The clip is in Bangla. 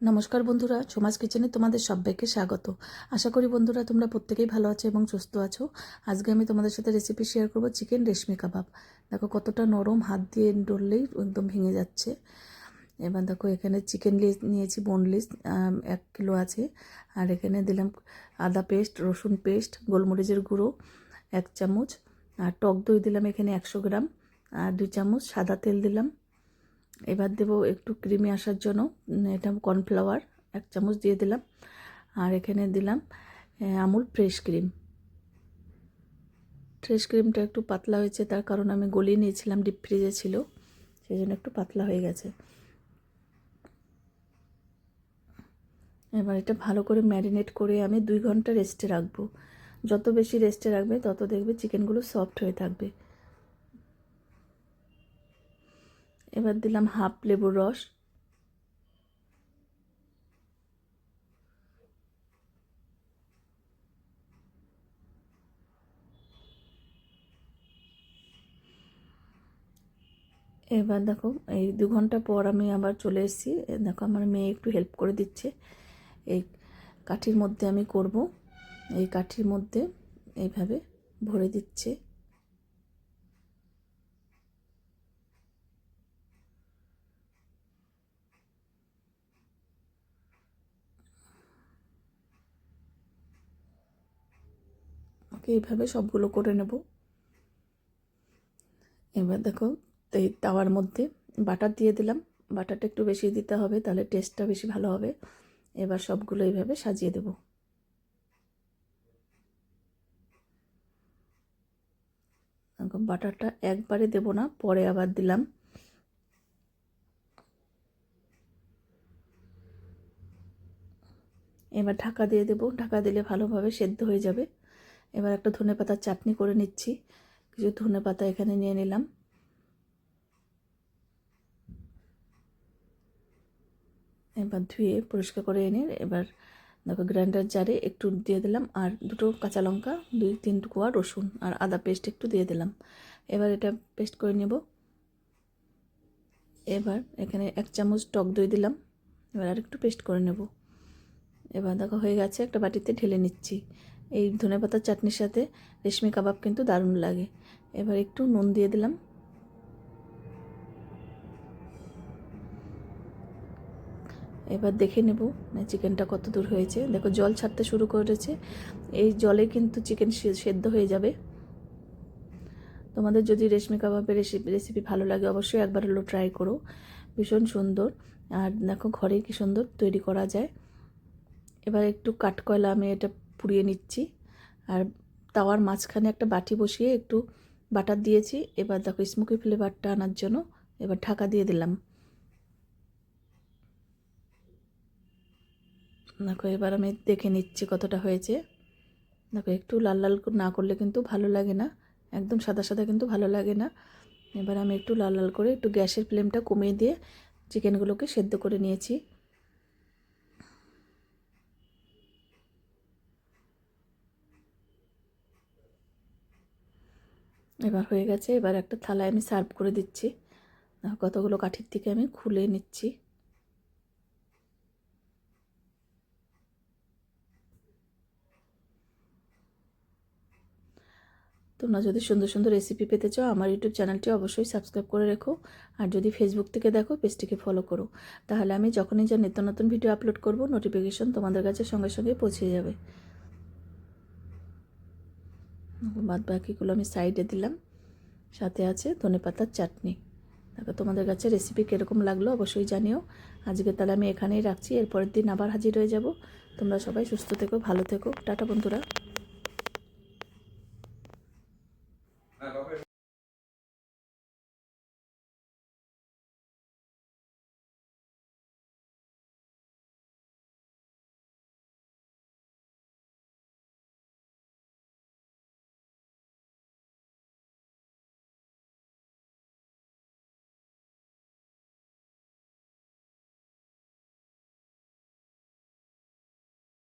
নমস্কার বন্ধুরা সমাজ কিচেনে তোমাদের সবাইকে স্বাগত। আশা করি বন্ধুরা তোমরা প্রত্যেকেই ভালো আছো এবং সুস্থ আছো। আজকে আমি তোমাদের সাথে রেসিপি শেয়ার করব চিকেন রেশমি কাবাব দেখো কতটা নরম হাত দিয়ে ডললেই একদম ভেঙে যাচ্ছে। এবার দেখো এখানে চিকেন লিস নিয়েছি বোনলেস এক কিলো আছে। আর এখানে দিলাম আদা পেস্ট রসুন পেস্ট গোলমরিচের গুঁড়ো, এক চামচ। আর টক দই দিলাম এখানে একশো গ্রাম। আর দুই চামচ সাদা তেল দিলাম। এবার দেবো একটু ক্রিমি আসার জন্য এটা কর্নফ্লাওয়ার, এক চামচ দিয়ে দিলাম। আর এখানে দিলাম আমুল ফ্রেশ ক্রিম। ফ্রেশ ক্রিমটা একটু পাতলা হয়েছে, তার কারণ আমি গলিয়ে নিয়েছিলাম, ডিপ ফ্রিজে ছিল, সেই জন্য একটু পাতলা হয়ে গেছে। এবার এটা ভালো করে ম্যারিনেট করে আমি দুই ঘণ্টা রেস্টে রাখব। যত বেশি রেস্টে রাখবে, তত দেখবে চিকেনগুলো সফট হয়ে থাকবে। এবার দিলাম হাফ লেবুর রস। এবার দেখো, এই দু ঘণ্টা পর আমি আবার চলে এসেছি। দেখো, আমার মেয়ে একটু হেল্প করে দিচ্ছে। এই কাঠির মধ্যে আমি করব। এই কাঠির মধ্যে এইভাবে ভরে দিচ্ছে। এইভাবে সবগুলো করে নেব। এবার দেখো, এই তাওয়ার মধ্যে বাটার দিয়ে দিলাম। বাটারটা একটু বেশি দিতে হবে, তাহলে টেস্টটা বেশি ভালো হবে। এবার সবগুলো এইভাবে সাজিয়ে দেব। বাটারটা একবারে দেব না, পরে আবার দিলাম। এবার ঢাকা দিয়ে দেবো। ঢাকা দিলে ভালোভাবে সেদ্ধ হয়ে যাবে। এবার একটা ধনে পাতার চাটনি করে নিচ্ছি। কিছু ধনে পাতা এখানে নিয়ে নিলাম। এবার ধুয়ে পরিষ্কার করে এনে এবার দেখো গ্রাইন্ডার জারে একটু দিয়ে দিলাম আর দুটো কাঁচা লঙ্কা, দুই তিন টুকুয়া রসুন আর আদা পেস্ট একটু দিয়ে দিলাম। এবার এটা পেস্ট করে নেব। এবার এখানে এক চামচ টক দই দিলাম। এবার আর একটু পেস্ট করে নেব। এবার দেখো হয়ে গেছে, একটা বাটিতে ঢেলে নিচ্ছি। এই ধনেপাতার চাটনির সাথে রেশমি কাবাব কিন্তু দারুণ লাগে। এবার একটু নুন দিয়ে দিলাম। এবার দেখে নেব চিকেনটা কত দূর হয়েছে। দেখো, জল ছাড়তে শুরু করেছে। এই জলে কিন্তু চিকেন সেদ্ধ হয়ে যাবে। তোমাদের যদি রেশমি কাবাবের রেসিপি রেসিপি ভালো লাগে, অবশ্যই একবার হলো ট্রাই করো। ভীষণ সুন্দর। আর দেখো, ঘরে কি সুন্দর তৈরি করা যায়। এবার একটু কাঠকয়লা আমি এটা পুড়িয়ে নিচ্ছি। আর তাওয়ার মাঝখানে একটা বাটি বসিয়ে একটু বাটার দিয়েছি। এবার দেখো স্মোকি ফ্লেভারটা আনার জন্য এবার ঢাকা দিয়ে দিলাম। দেখো এবার আমি দেখে নিচ্ছি কতটা হয়েছে। দেখো একটু লাল লাল না করলে কিন্তু ভালো লাগে না। একদম সাদা সাদা কিন্তু ভালো লাগে না। এবার আমি একটু লাল লাল করে একটু গ্যাসের ফ্লেমটা কমিয়ে দিয়ে চিকেনগুলোকে সেদ্ধ করে নিয়েছি। এবার হয়ে গেছে, এবার একটা থালায় আমি সার্ভ করে দিচ্ছি। কতগুলো কাঠির থেকে আমি খুলে নিচ্ছি। তোমরা যদি সুন্দর সুন্দর রেসিপি পেতে চাও, আমার ইউটিউব চ্যানেলটি অবশ্যই সাবস্ক্রাইব করে রেখো। আর যদি ফেসবুক থেকে দেখো পেজটিকে ফলো করো। তাহলে আমি যখনই যা নিত্য নতুন ভিডিও আপলোড করব নোটিফিকেশন তোমাদের কাছে সঙ্গে সঙ্গে পৌঁছে যাবে। বাদ বাকিগুলো আমি সাইডে দিলাম। সাথে আছে ধনে পাতার চাটনি। তারপর তোমাদের কাছে রেসিপি কীরকম লাগল অবশ্যই জানিও। আজকে তাহলে আমি এখানেই রাখছি, এরপরের দিন আবার হাজির হয়ে যাব। তোমরা সবাই সুস্থ থেকো, ভালো থেকো। টাটা বন্ধুরা।